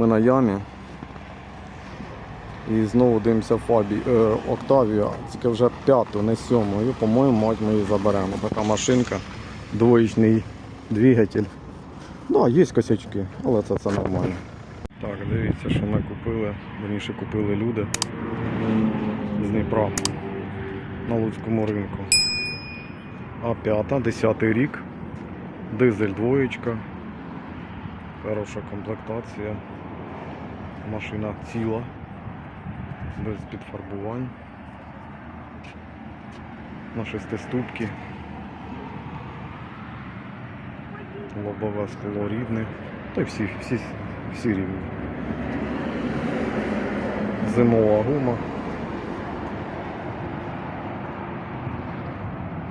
Ми на ямі. І знову дивимося Фабі, е, Октавію, тільки вже п'яту, не сьому. І, по-моєму, мать ми її заберемо. Така машинка, двоєчний двигатель. Да, є косячки, але це, це нормально. Так, дивіться, що ми купили, верніше купили люди з Дніпра на Луцькому ринку. А5, 10 рік, дизель двоєчка, хороша комплектація, машина ціла, без підфарбувань, на шестиступки, лобове скло рідне, та й всі, всі, всі рівні. Зимова гума.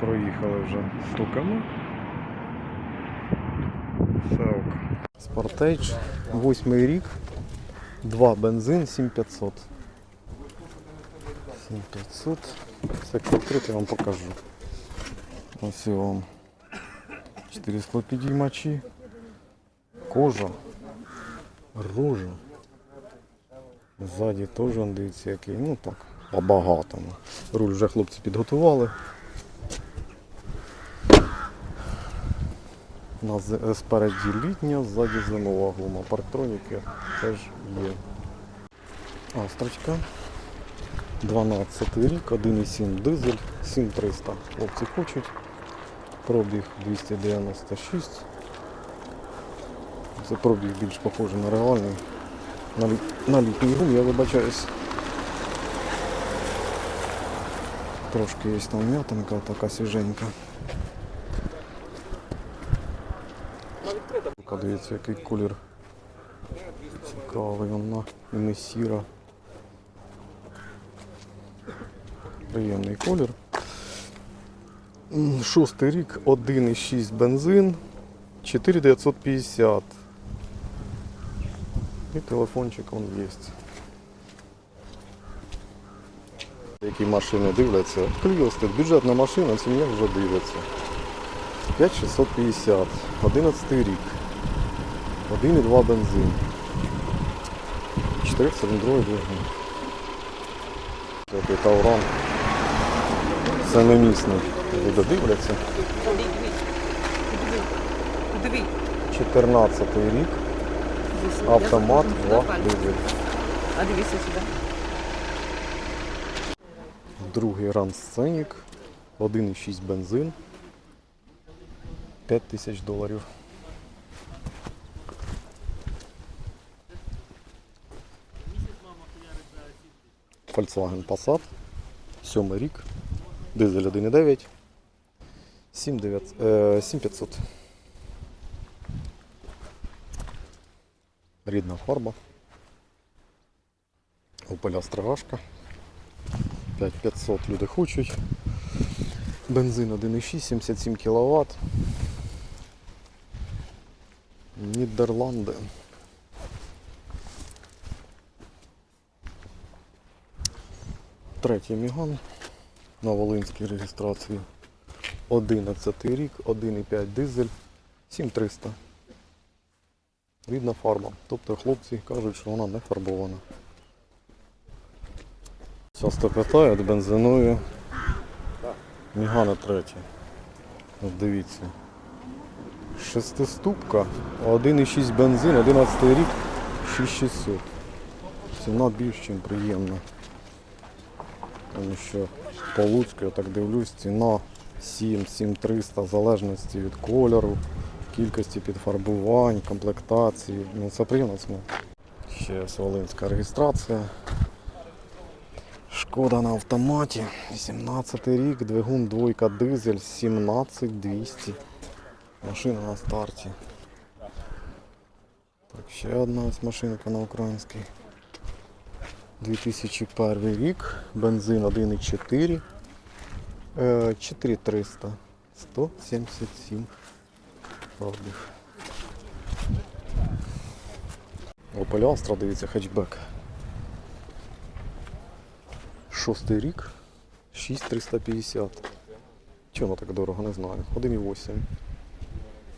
Проїхали вже стуками. Ок. Спортейдж, восьмий рік, два бензин, 7500. 7500. Все як я вам покажу. Ось вам. 4 склопідіймачі. Кожа. Рожа. Ззаді теж дивіться який. Ну так, по-багатому. Руль вже хлопці підготували. Нас е, спереді літня, ззаді зимова гума. Парктроніки теж є. Астрочка. 12 рік, 1,7 дизель, 7300. Хлопці хочуть. Пробіг 296. Це пробіг більш похожий на реальний. На, на літній гумі, я вибачаюсь. Трошки є там м'ятинка, така свіженька. Дивіться, який колір цікавий, вона і не сіра. Приємний колір. Шостий рік, 1,6 бензин, 4950. І телефончик он є. Які машини дивляться. Кліо бюджетна машина, сім'я вже дивиться. 5650, 11 рік. 1,2 бензин. 4-циліндровий двигун. Такий тауран. Семимісний. Люди дивляться. Подиви. 14 рік. Автомат, 2 дизель. А дивися сюди. Другий ран сценік. 1,6 бензин. 5 тисяч доларів. Volkswagen Passat. Сьомий рік. Дизель 1,9. 7900, е, 7500. Рідна фарба. Opel Астрагашка. 5500 люди хочуть. Бензин 1,6, 77 кВт. Нідерланди. Третій Міган на Волинській реєстрації. 11 рік, 1,5 дизель, 7300. Рідна фарба. Тобто хлопці кажуть, що вона не фарбована. Часто питають бензиною. Мігана третя. Дивіться. Шестиступка, 1,6 бензин, 11 рік, 6600. Ціна більш ніж приємна. Тому що по Луцьку, я так дивлюсь, ціна 7-7300 в залежності від кольору, кількості підфарбувань, комплектації. Ну це ціна. Ще Волинська реєстрація. Шкода на автоматі. 18 рік, двигун двойка дизель 17200. Машина на старті. Так, ще одна ось машинка на українській. 2001 рік, бензин 1,4. Е, 4300. 177 пробіг. Opel Astra, дивіться, хетчбек. Шостий рік. 6350. Чого воно так дорого, не знаю. 1,8.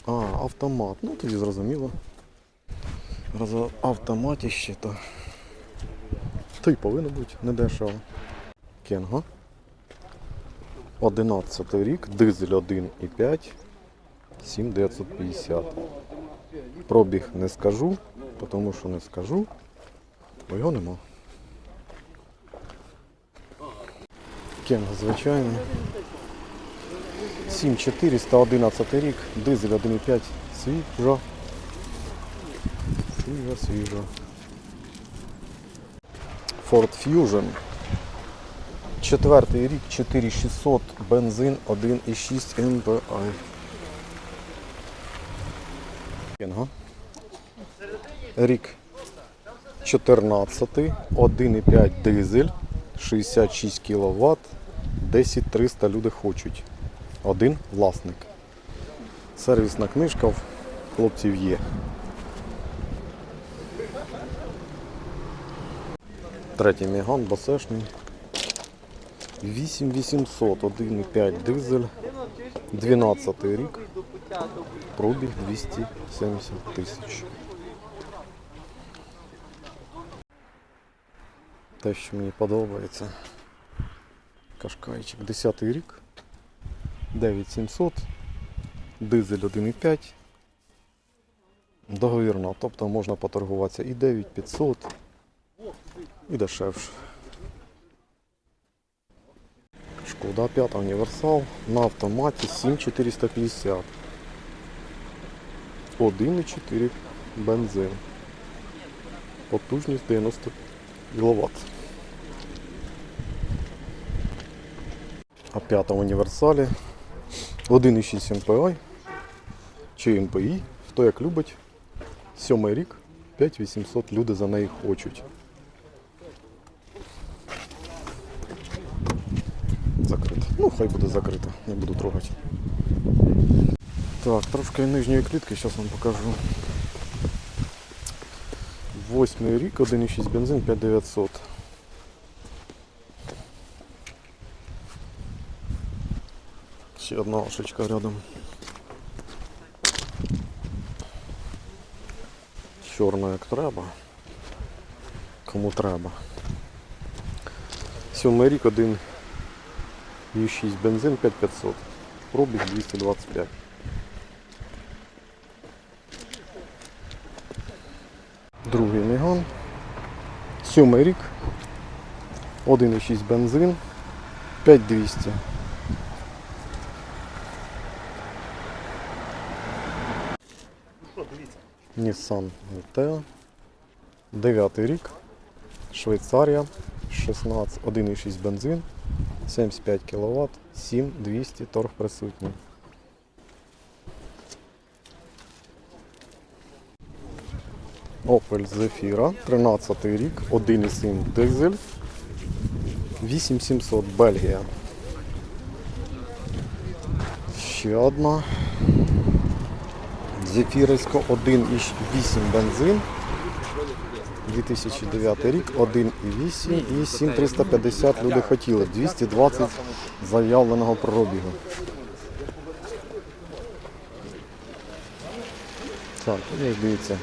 А, автомат. Ну тоді зрозуміло. Раз автоматі ще то. Та й повинно бути недешево. Кенга. 11 рік, дизель 1,5, 7950. Пробіг не скажу, тому що не скажу, бо його нема. Кенга звичайно. 7411 рік, дизель 1,5, свіжа. Свіжа, свіжа. Ford Fusion. Четвертий рік, 4600, бензин 1,6 MPI. Рік 14, 1,5 дизель, 66 кВт, 10300 люди хочуть. Один власник. Сервісна книжка в хлопців є. Третій Меган, басешний. 8800, 1,5 дизель, 12 рік, пробіг 270 тисяч. Те, що мені подобається. Кашкайчик, 10 рік, 9700, дизель 1,5. Договірна, тобто можна поторгуватися і 9500, і дешевше. Шкода 5 універсал на автоматі 7450. 1,4 бензин. Потужність 90 кВт. А 5 універсалі 1,6 MPI чи MPI, хто як любить. Сьомий рік, 5800 люди за неї хочуть. Закрито. Ну, хай буде закрито, не буду трогати. Так, трошки нижньої клітки, зараз вам покажу. Восьмий рік, 1,6 бензин, 5900. Ще одна ошечка рядом. Чорна як треба. Кому треба. Сьомий рік, 1 Ю6 бензин 5500. Пробіг 225. Другий Меган. Сьомий рік. 1,6 бензин. 5200. Nissan Altea. Дев'ятий рік. Швейцарія. 16, 1,6 бензин. 75 кВт, 7200 торг присутній. Opel Zafira, 13 рік, 1,7 дизель, 8700 Бельгія. Ще одна. Зефірсько 1,8 бензин. 2009 рік, 1,8 і 7350 люди хотіли. 220 заявленого пробігу. Так, ось дивіться,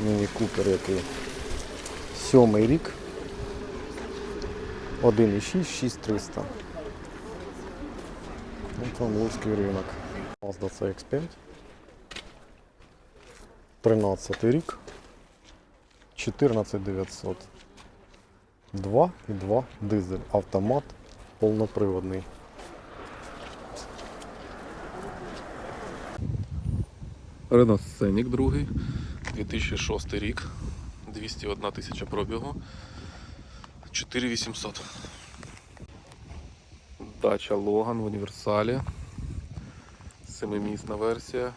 міні купер який. Сьомий рік. 1,6, 6300. Ну там Луцький ринок. Mazda CX-5. 13 рік. 14900. 2,2 дизель. Автомат повноприводний. Renault Scenic другий, 2006 рік, 201 тисяча пробігу, 4800. Дача Логан в універсалі. Семимісна версія.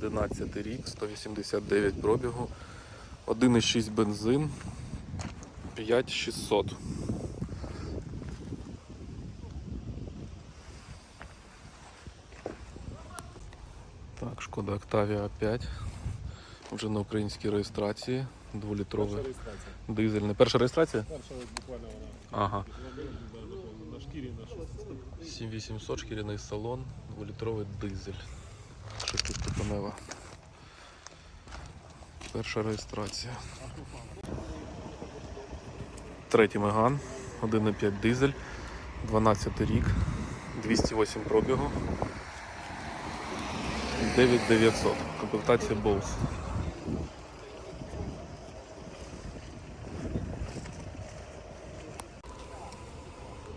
2011 рік, 189 пробігу, 1,6 бензин, 5600. Так, шкода Octavia 5. Вже на українській реєстрації. Дволітровий дизель. Не перша реєстрація? Перша буквально вона Ага. на шкірі наша. 7800 шкіряний салон, 2-літровий дизель. Шестиступенева. Перша реєстрація. Третій Меган, 1,5 дизель, 12 рік, 208 пробігу, 9900. Комплектація Bose.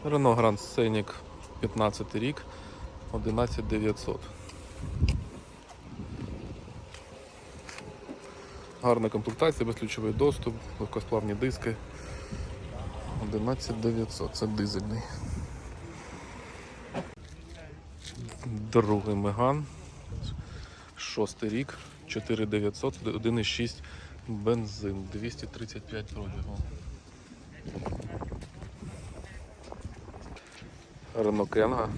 Renault Grand Scenic 15 рік, 11900. Гарна комплектація, безключовий доступ, легкосплавні диски. 11900, це дизельний. Другий Меган. Шостий рік, 4900, 1,6 бензин, 235 пробігу. Renault Кенга,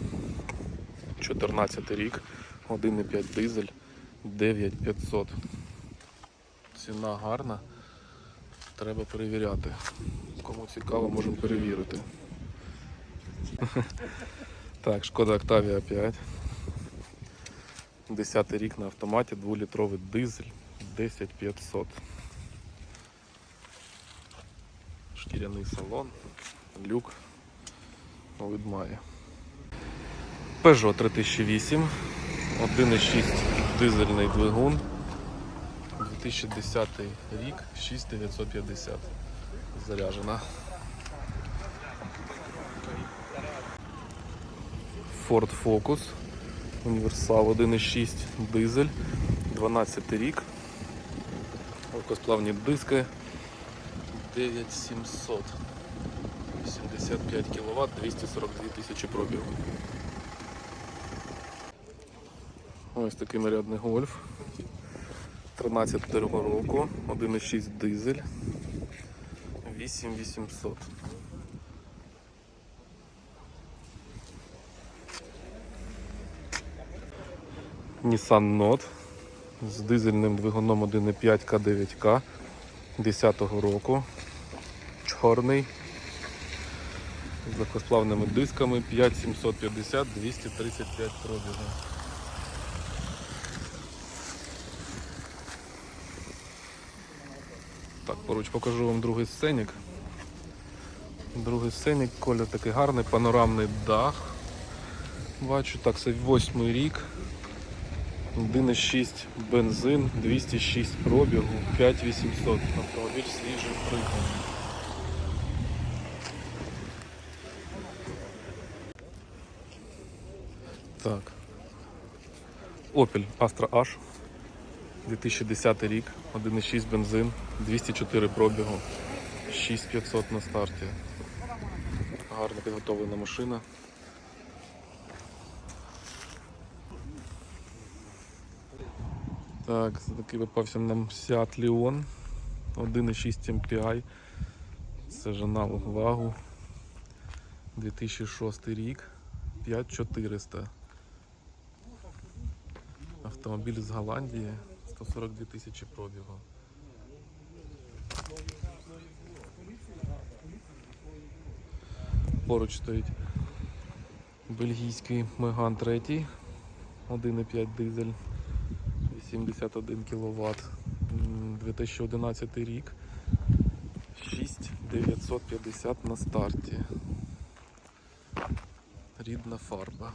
14 рік, 1,5 дизель, 9500. Ціна гарна. Треба перевіряти. Кому цікаво, можемо перевірити. Так, шкода Octavia 5. 10 рік на автоматі, 2-літровий дизель, 10500. Шкіряний салон, люк від має. Peugeot 3008, 1,6 дизельний двигун. 2010 рік, 6950 заряджена. Ford Focus, універсал 1.6 дизель, 12 рік, легкосплавні диски 9700, 85 кВт, 242 тисячі пробігу. Ось такий нарядний гольф. 13 року, 1,6 дизель, 8800. Nissan Note з дизельним двигуном 1,5 К9К 10-го року. Чорний. З легкосплавними дисками 5750 235 пробігу. Поруч покажу вам другий сценік. Другий сценік, колір такий гарний, панорамний дах. Бачу, так, це восьмий рік. 1,6 бензин, 206 пробігу, 5800. Автомобіль свіжий пригнаний. Так. Opel Astra H. 2010 рік, 1,6 бензин, 204 пробігу, 6500 на старті. Гарно підготовлена машина. Так, такий випався нам Seat Leon 1,6 MPI. Це ж аналог вагу. 2006 рік, 5400. Автомобіль з Голландії, 142 тисячі пробігу. Поруч стоїть бельгійський Меган 3, 1,5 дизель, 81 кВт, 2011 рік, 6950 на старті. Рідна фарба.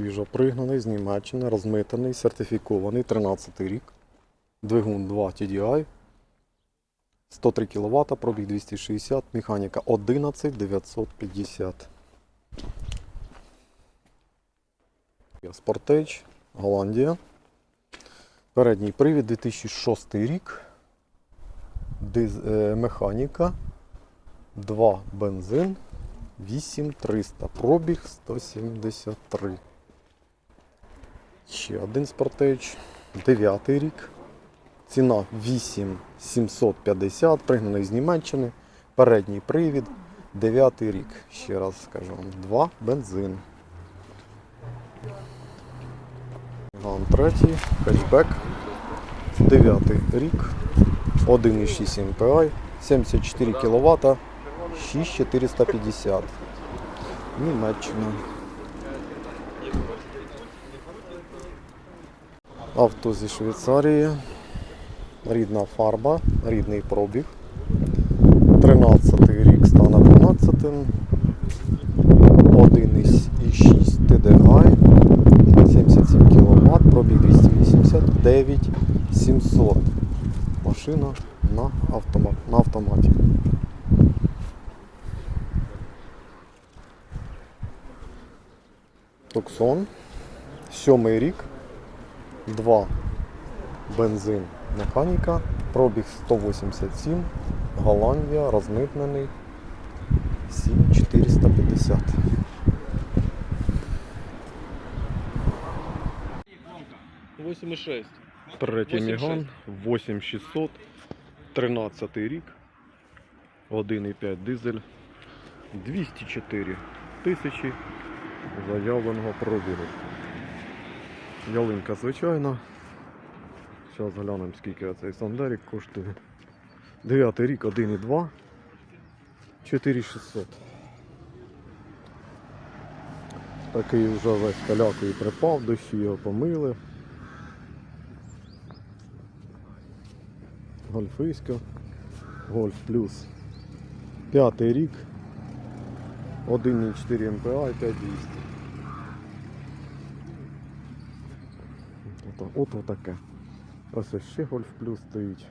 Свіжопригнаний з Німеччини, розмитаний, сертифікований, 13 рік. Двигун 2 TDI. 103 кВт, пробіг 260, механіка 11950. Спортейдж, Голландія. Передній привід 2006 рік. Диз, е, механіка. 2 бензин. 8300. Пробіг 173. Ще один спортейдж. 9 рік. Ціна 8750, пригнаний з Німеччини. Передній привід. 9 рік. Ще раз скажу вам. 2 бензин. Ган третій, хетчбек. 9 рік. 1,6 MPI, 74 кВт, 6450. Німеччина. Авто зі Швейцарії. Рідна фарба, рідний пробіг. 13 рік стане 12. 1,6 TDI. 77 кВт, пробіг 289 700. Машина на, автомат, на автоматі. Туксон. Сьомий рік. 2 бензин механіка. Пробіг 187. Голландія, розмитнений. 7450. Восемь и шесть. Третій 8,6. Міган 8600, 13 рік, 1,5 дизель, 204 тисячі заявленого пробігу. Ялинка звичайна. Зараз глянемо скільки цей Сандерік коштує. 9 рік, 1,2, 4600. Такий вже весь калякою припав, дощі його помили. Гольфиська. Гольф плюс. П'ятий рік. 1,4 МПА і 5200. Ото, от отаке. Ось ось ще Гольф плюс стоїть.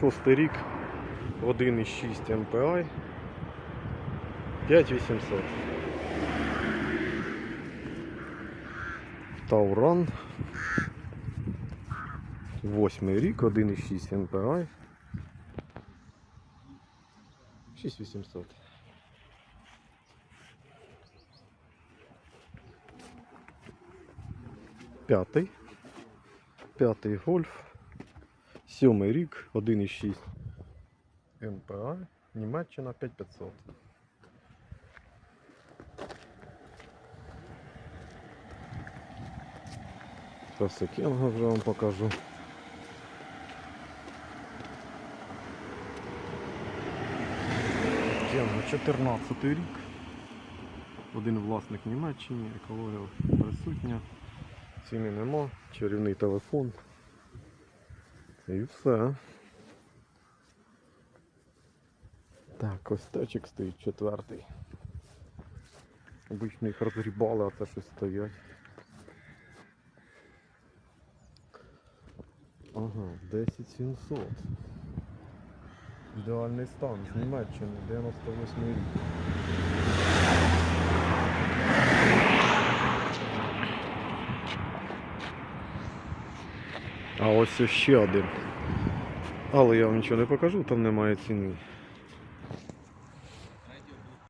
Шостий рік. 1,6 МПА. 5800. Тауран. Восьмий рік, 1,6 МПА. 6800. П'ятий. П'ятий гольф. Сьомий рік, 1,6 МПА. Німеччина 5500. Зараз Кенга вже вам покажу. Кенга 14 рік. Один власник в Німеччині, екологія присутня. Ціни нема, чарівний телефон. І все. Так, ось тачик стоїть четвертий. Обично їх розгрібали, а це щось стоять. Ага, 10700. Ідеальний стан з Німеччини, 98 рік. А ось ще один. Але я вам нічого не покажу, там немає ціни.